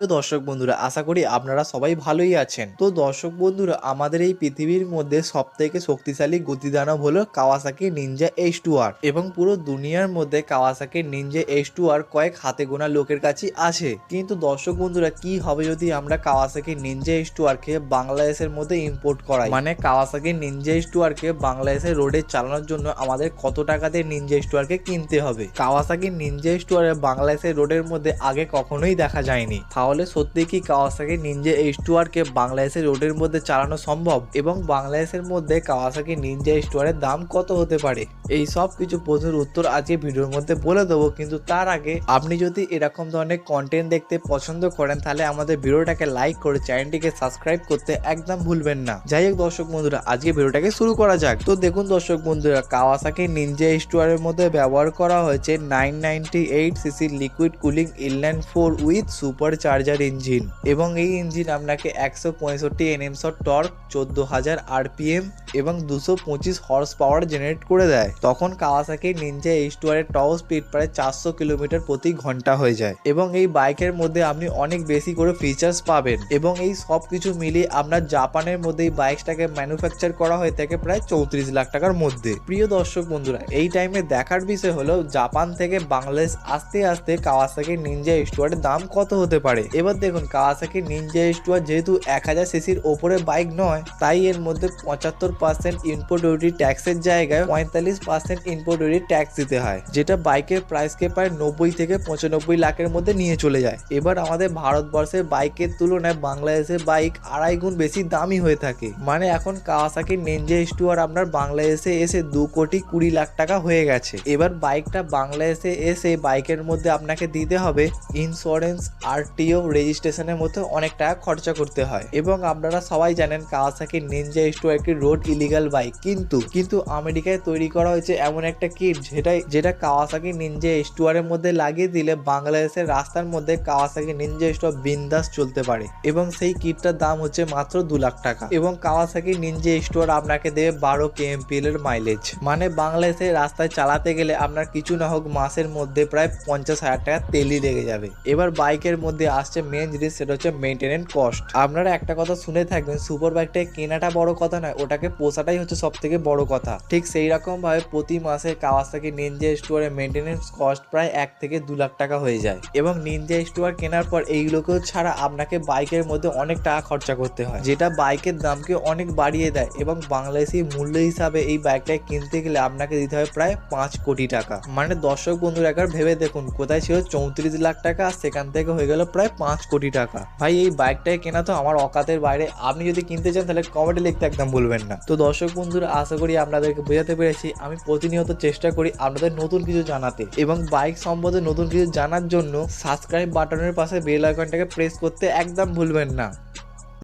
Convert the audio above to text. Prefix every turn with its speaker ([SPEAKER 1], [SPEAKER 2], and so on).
[SPEAKER 1] তো দর্শক বন্ধুরা, আশা করি আপনারা সবাই ভালোই আছেন। তো দর্শক বন্ধুরা, আমাদের এই পৃথিবীর মধ্যে সব থেকে শক্তিশালী গতিদানব হলো Kawasaki Ninja H two R এবং পুরো দুনিয়ার মধ্যে Kawasaki Ninja H two R কয়েক হাতে গোনা লোকের কাছে আছে। কিন্তু দর্শক বন্ধুরা, কি হবে যদি আমরা Kawasaki Ninja H two R কে বাংলাদেশের মধ্যে ইম্পোর্ট করাই? মানে Kawasaki Ninja H two R কে বাংলাদেশের রোডে চালানোর জন্য আমাদের কত টাকাতে নিনজা এইচ টু আর কে কিনতে হবে? Kawasaki Ninja H two R বাংলাদেশের রোডের মধ্যে আগে কখনোই দেখা যায়নি। তাহলে সত্যি কি Kawasaki Ninja H two R কে বাংলাদেশের রোডের মধ্যে চালানো সম্ভব? এবং বাংলাদেশের মধ্যে কাওয়াসাকি নিনজা এইচ টু দাম কত হতে পারে? এই সব কিছু প্রশ্নের উত্তর আজকে ভিডিওর মধ্যে বলে দেবো, কিন্তু তার আগে আপনি যদি এরকম ধরনের কন্টেন্ট দেখতে পছন্দ করেন, তাহলে আমাদের ভিডিওটাকে লাইক করে চ্যানেলটিকে সাবস্ক্রাইব করতে একদম ভুলবেন না। যাই হোক দর্শক বন্ধুরা, আজকে ভিডিওটাকে শুরু করা যাক। তো দেখুন দর্শক বন্ধুরা কাওয়াসাকি নিনজা এইচ টু মধ্যে ব্যবহার করা হয়েছে nine ninety eight CC liquid cooling inland four with super charger engine. এবং এই ইঞ্জিন আপনাকে একশো পঁয়ষট্টি এনএমস টর্ক চোদ্দ হাজার আরপিএম এবং দুশো পঁচিশ হর্স পাওয়ার জেনারেট করে দেয়। তখন Kawasaki Ninja H two top speed প্রায় চারশো কিলোমিটার প্রতি ঘণ্টা হয়ে যায় এবং এই বাইকের মধ্যে আপনি অনেক বেশি করে ফিচার্স পাবেন এবং এই সব কিছু মিলিয়ে আপনার জাপানের মধ্যে এই বাইকটাকে ম্যানুফ্যাকচার করা হয়ে থাকে প্রায় চৌত্রিশ লাখ টাকার মধ্যে। প্রিয় দর্শক বন্ধুরা, এই টাইমে দেখার বিষয় হলো জাপান থেকে বাংলাদেশ আস্তে আস্তে কাওয়াসাকি নিনজা এইচ টু দাম কত হতে পারে? এবার দেখুন কাওয়াসাকি নিনজা এইচ টু যেহেতু এক হাজার সিসির ওপরে বাইক নয়, তাই এর মধ্যে পঁচাত্তর পার্সেন্ট ইম্পোর্ট ডিউটি ট্যাক্সের জায়গায় পঁয়তাল্লিশ পার্সেন্ট ইম্পোর্ট ডিউটি ট্যাক্স দিতে হয়, যেটা বাইকের প্রাইসকে প্রায় নব্বই থেকে পঁচানব্বই লাখের মধ্যে নিয়ে চলে যায়। এবার আমাদের ভারতবর্ষের বাইকের তুলনায় বাংলাদেশের বাইক আড়াই গুণ বেশি দামি হয়ে থাকে। মানে এখন Kawasaki Ninja H two R আপনার বাংলাদেশে এসে দু কোটি কুড়ি লাখ টাকা হয়ে গেছে। এবার বাইকটা বাংলাদেশে এসে বাইকের মধ্যে আপনাকে দিতে হবে ইন্স্যুরেন্স আরটিও রেজিস্ট্রেশনের মতো অনেক টাকা খরচা করতে হয়। এবং আপনারা সবাই জানেন কাওয়াসাকি নিনজা এইচ টু একটি রোড ইলিগাল বাইক কিন্তু কিন্তু আমেরিকায় তৈরি করা হয়েছে এমন একটা কিট যেটাই, যেটা কাওয়াসাকি নিনজা এর মধ্যে লাগিয়ে দিলে বাংলাদেশের রাস্তার মধ্যে কাওয়াসাকি নিনজা টু বিন্দাস চলতে পারে। এবং সেই কিটটার দাম হচ্ছে মাত্র দু লাখ টাকা। এবং কাওয়াসাকি নিনজা টু আপনাকে দেবে বারো কেএমপিএল এর মাইলেজ মানে বাংলাদেশের রাস্তায় চালাতে গেলে আপনার কিছু না হোক মাসের মধ্যে প্রায় পঞ্চাশ হাজার টাকা তেলই লেগে যাবে। এবার বাইকের মধ্যে আসছে মেন জিনিস, সেটা হচ্ছে মেনটেনেন্স কস্ট আপনারা একটা কথা শুনে থাকবেন সুপার বাইকটা কেনাটা বড় কথা নয়, ওটাকে পোষাটাই হচ্ছে সব থেকে বড় কথা। ঠিক সেই রকম ভাবে প্রতি মাসে কাওয়াসাকি নিনজা স্টোয়ারে মেনটেনেন্স কস্ট প্রায় এক থেকে দু লাখ টাকা হয়ে যায়। এবং নিনজা স্টোয়ার কেনার পর এইগুলোকেও ছাড়া আপনাকে বাইকের মধ্যে অনেক টাকা খরচা করতে হয়। যেটা বাইকের দামকে অনেক বাড়িয়ে দেয় এবং বাংলাদেশি মূল্য হিসাবে এই বাইকটা কিনতে গেলে আপনাকে দিতে হয় প্রায় পাঁচ কোটি টাকা। মানে দর্শক বন্ধুরা, একবার ভেবে দেখুন কোথায় ছিল চৌত্রিশ লাখ টাকা আর সেখান থেকে হয়ে গেল প্রায় পাঁচ কোটি টাকা। ভাই, এই বাইকটাকে কেনা তো আমার অকাতের বাইরে। আপনি যদি কিনতে চান তাহলে কমেন্টে লিখতে একদম ভুলবেন না। তো দর্শক বন্ধুরা, আশা করি আপনাদেরকে বোঝাতে পেরেছি। আমি প্রতিনিয়ত চেষ্টা করি আপনাদের নতুন কিছু জানাতে এবং বাইক সম্বন্ধে নতুন কিছু জানার জন্য সাবস্ক্রাইব বাটনের পাশে বেল আইকনটাকে প্রেস করতে একদম ভুলবেন না।